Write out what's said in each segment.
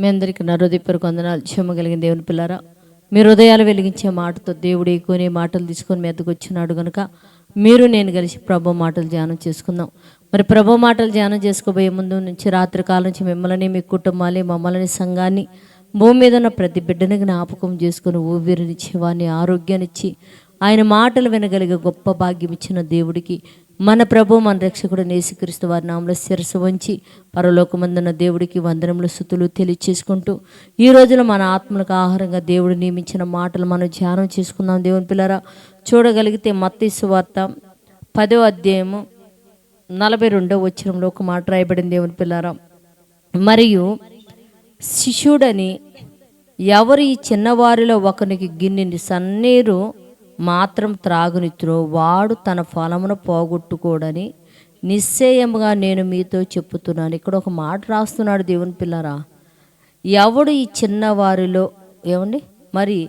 మీ అందరికీ నా వందనాలు. క్షమ కలిగిన దేవుని పిల్లారా మీ హృదయాలు వెలిగించే మాటతో దేవుడు ఎక్కువనే మాటలు తీసుకొని మీ ఎద్దకు కనుక మీరు నేను కలిసి ప్రభు మాటలు ధ్యానం చేసుకుందాం. మరి ప్రభు మాటలు ధ్యానం చేసుకోబోయే ముందు నుంచి రాత్రి కాలం నుంచి మిమ్మల్ని మీ కుటుంబాన్ని మమ్మల్ని సంఘాన్ని భూమి మీద ఉన్న ప్రతి బిడ్డని జ్ఞాపకం చేసుకుని ఊపిరినిచ్చి వారిని ఆరోగ్యాన్నిచ్చి ఆయన మాటలు వినగలిగే గొప్ప భాగ్యం ఇచ్చిన దేవుడికి మన ప్రభు మన రక్షకుడు నేసుక్రీస్తు వారి నామలో శిరస్సు వంచి పరలోకమందున్న దేవుడికి వందనములు స్థుతులు తెలియచేసుకుంటూ ఈ రోజున మన ఆత్మలకు ఆహారంగా దేవుడు నియమించిన మాటలు మనం ధ్యానం చేసుకుందాం. దేవుని పిల్లరా చూడగలిగితే మత్తీసు వార్త పదో అధ్యాయము నలభై రెండో వచ్చినంలో ఒక మాట రాయబడింది. దేవుని పిల్లారా మరియు శిష్యుడని ఎవరు ఈ చిన్నవారిలో ఒకనికి గిన్నెని సన్నీరు మాత్రం త్రాగునిత్రో వాడు తన ఫలమును పోగొట్టుకోడని నిశ్చయముగా నేను మీతో చెప్పుతున్నాను. ఇక్కడ ఒక మాట రాస్తున్నాడు దేవుని పిల్లరా. ఎవడు ఈ చిన్నవారిలో ఏమండి? మరి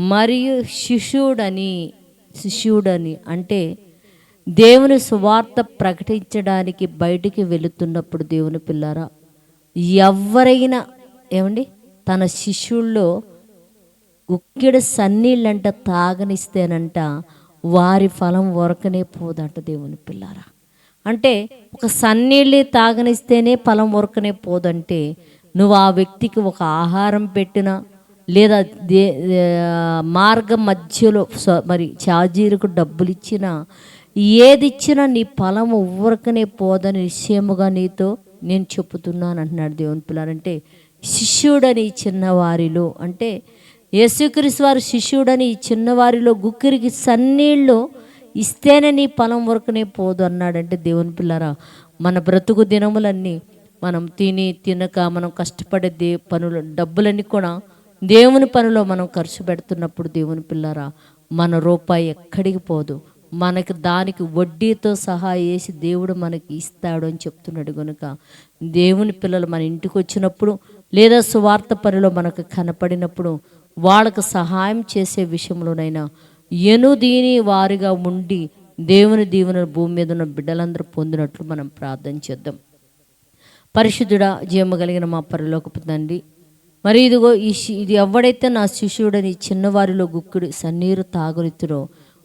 మరియు శిష్యుడని శిష్యుడని అంటే దేవుని సువార్త ప్రకటించడానికి బయటికి వెళుతున్నప్పుడు దేవుని పిల్లారా ఎవరైనా ఏమండి? తన శిష్యుల్లో ఉక్కిడి సన్నీళ్ళంట తాగనిస్తేనంట వారి ఫలం వరకనే పోదంట దేవుని పిల్లారా. అంటే ఒక సన్నీళ్ళే తాగనిస్తేనే ఫలం వరకనే పోదంటే నువ్వు ఆ వ్యక్తికి ఒక ఆహారం పెట్టినా లేదా దే మార్గ మధ్యలో స- మరి ఛార్జీలకు డబ్బులు ఇచ్చినా ఏది ఇచ్చినా నీ ఫలం ఉవ్వరకనే పోదని నిశ్చయముగా నీతో నేను చెప్పుతున్నాను అంటున్నాడు దేవుని పిల్లారంటే శిష్యుడని చిన్నవారిలో అంటే యేసుక్రీస్తు వారు శిష్యుడని ఈ చిన్నవారిలో గుక్కిరికి సన్నీళ్ళు ఇస్తేనే నీ పొలం వరకునే పోదు అన్నాడంటే దేవుని పిల్లరా మన బ్రతుకు దినములన్నీ మనం తిని తినక మనం కష్టపడే దే పనులు డబ్బులన్నీ కూడా దేవుని పనిలో మనం ఖర్చు పెడుతున్నప్పుడు దేవుని పిల్లరా మన రూపాయి ఎక్కడికి పోదు. మనకి దానికి వడ్డీతో సహా వేసి దేవుడు మనకి ఇస్తాడు అని చెప్తున్నాడు కనుక దేవుని పిల్లలు మన ఇంటికి వచ్చినప్పుడు లేదా సువార్త పనిలో మనకు కనపడినప్పుడు వాళ్ళకు సహాయం చేసే విషయంలోనైనా ఎనుదీని వారిగా ఉండి దేవుని దీవెన భూమి మీద ఉన్న బిడ్డలందరూ పొందినట్లు మనం ప్రార్థన చేద్దాం. పరిశుద్ధుడా జీవము కలిగిన మా పరలోకపు తండ్రి మరి ఇదిగో ఈ ఇది ఎవడైతే నా శిష్యుడని చిన్నవారిలో గుక్కుడు సన్నీరు తాగురితురో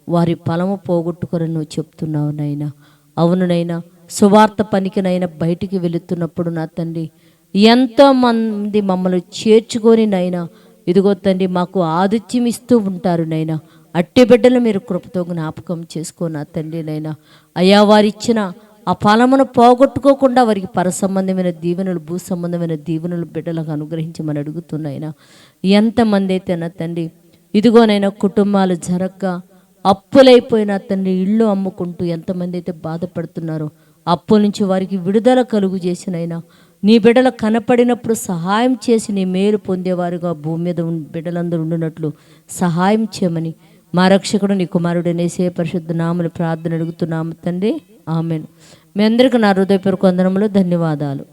వారి ఫలము పోగొట్టుకొని నువ్వు చెప్తున్నావు నైనా అవును నైనా సువార్త పనికినైనా బయటికి వెళుతున్నప్పుడు నా తండ్రి ఎంతోమంది మమ్మల్ని చేర్చుకొని నైనా ఇదిగో తండ్రి మాకు ఆదిత్యం ఇస్తూ ఉంటారు నైనా అట్టి బిడ్డలు మీరు కృపతో జ్ఞాపకం చేసుకోనా తండ్రి నైనా అయ్యా వారిచ్చిన ఆ ఫలమును పోగొట్టుకోకుండా వారికి పర సంబంధమైన దీవెనలు భూ సంబంధమైన దీవెనలు బిడ్డలకు అనుగ్రహించమని అడుగుతున్నాయినా ఎంతమంది అయితే నా తండ్రి ఇదిగోనైనా కుటుంబాలు జరక్క అప్పులైపోయిన తండ్రి ఇళ్ళు అమ్ముకుంటూ ఎంతమంది అయితే బాధపడుతున్నారో అప్పుల నుంచి వారికి విడుదల కలుగు చేసినైనా నీ బిడ్డలు కనపడినప్పుడు సహాయం చేసి నీ మేలు పొందేవారుగా భూమి మీద బిడ్డలందరూ ఉండినట్లు సహాయం చేయమని మా రక్షకుడు నీ కుమారుడు నేసే పరిశుద్ధ నామలు ప్రార్థన అడుగుతున్నాము తండ్రి. ఆమెను. మీ అందరికీ నా హృదయపూర్వక వందనములు ధన్యవాదాలు.